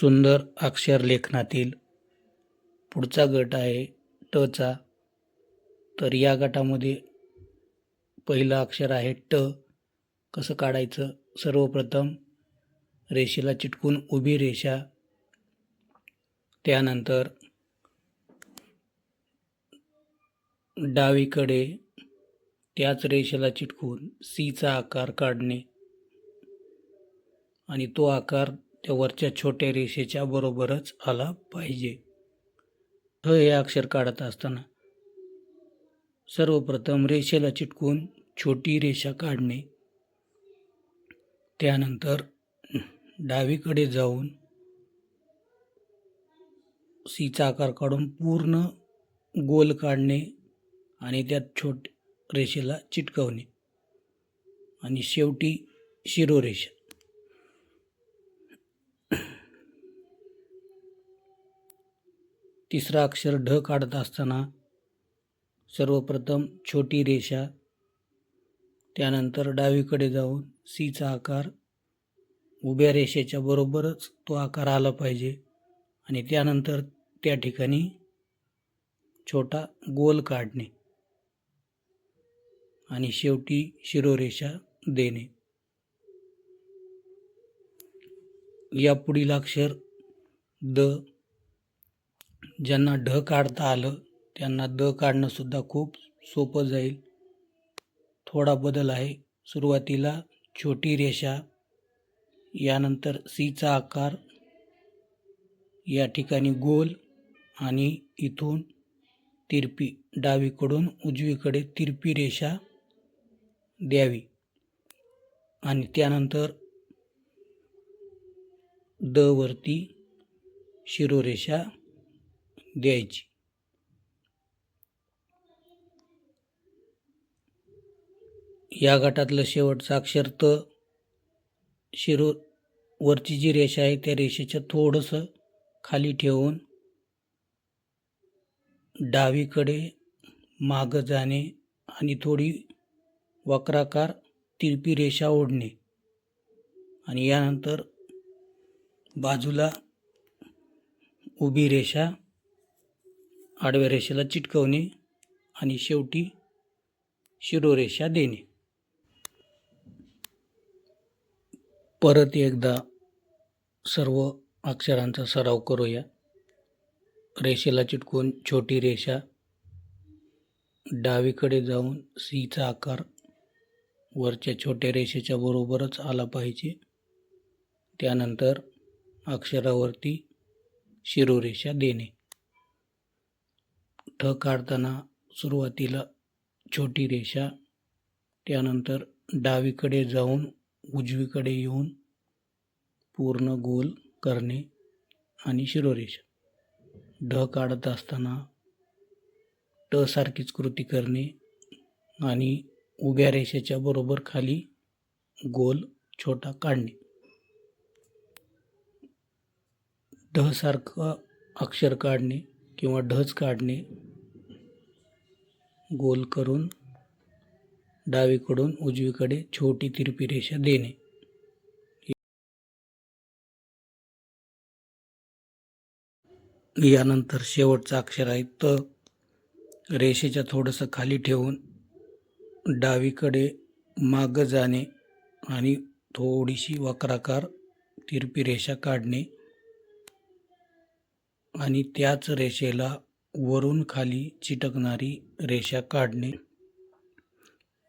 सुंदर अक्षर लेखनातील पुढचा गट आहे टचा तर या गटामध्ये पहिलं अक्षर आहे ट. कसं काढायचं? सर्वप्रथम रेषेला चिटकून उभी रेषा. त्यानंतर डावीकडे त्याच रेषेला चिटकून सीचा आकार काढणे. आणि तो आकार त्या वरच्या छोट्या रेषेच्या बरोबरच आला पाहिजे. ह हे अक्षर काढत असताना सर्वप्रथम रेषेला चिटकून छोटी रेषा काढणे. त्यानंतर डावीकडे जाऊन सीचा आकार काढून पूर्ण गोल काढणे आणि त्यात छोट रेषेला चिटकवणे. आणि शेवटी शिरोरेषा. तिसरा अक्षर ढ काढत असताना सर्वप्रथम छोटी रेषा त्यानंतर डावीकडे जाऊन सीचा आकार उभ्या रेषेच्या बरोबरच तो आकार आला पाहिजे आणि त्यानंतर त्या ठिकाणी छोटा गोल काढणे आणि शेवटी शिरोरेषा देणे. या पुढील अक्षर द ज्यांना ढ काढता आलं त्यांना द काढणंसुद्धा खूप सोपं जाईल. थोडा बदल आहे. सुरुवातीला छोटी रेषा यानंतर सीचा आकार या ठिकाणी गोल आणि इथून तिरपी डावीकडून उजवीकडे तिरपी रेषा द्यावी. आणि त्यानंतर द वरती शिरोरेषा द्यायची. या गटातलं शेवटचं अक्षर त. शिरो वरची जी रेषा आहे त्या रेषेच्या थोडंसं खाली ठेवून डावीकडे मागं जाणे आणि थोडी वक्राकार तिरपी रेषा ओढणे. आणि यानंतर बाजूला उभी रेषा आडव्या रेषेला चिटकवणे आणि शेवटी शिरोरेषा देणे. परत एकदा सर्व अक्षरांचा सराव करूया. रेषेला चिटकून छोटी रेषा डावीकडे जाऊन सीचा आकार वरच्या छोट्या रेषेच्या बरोबरच आला पाहिजे. त्यानंतर अक्षरावरती शिरोरेषा देणे. ठ काढताना सुरुवातीला छोटी रेषा त्यानंतर डावीकडे जाऊन उजवीकडे येऊन पूर्ण गोल करणे आणि शिरोरेषा. ढ काढत असताना ट सारखीच कृती करणे आणि उभ्या रेषेच्या बरोबर खाली गोल छोटा काढणे. ढ सारखं अक्षर काढणे किंवा ढच काढणे गोल करून डावीकडून उजवीकडे छोटी तिरपी रेषा देणे. यानंतर शेवटचं अक्षर आहे त. रेषेच्या थोडंसं खाली ठेवून डावीकडे मागं जाणे आणि थोडीशी वक्राकार तिरपी रेषा काढणे. आणि त्याच रेषेला वरून खाली चिटकणारी रेषा काढणे.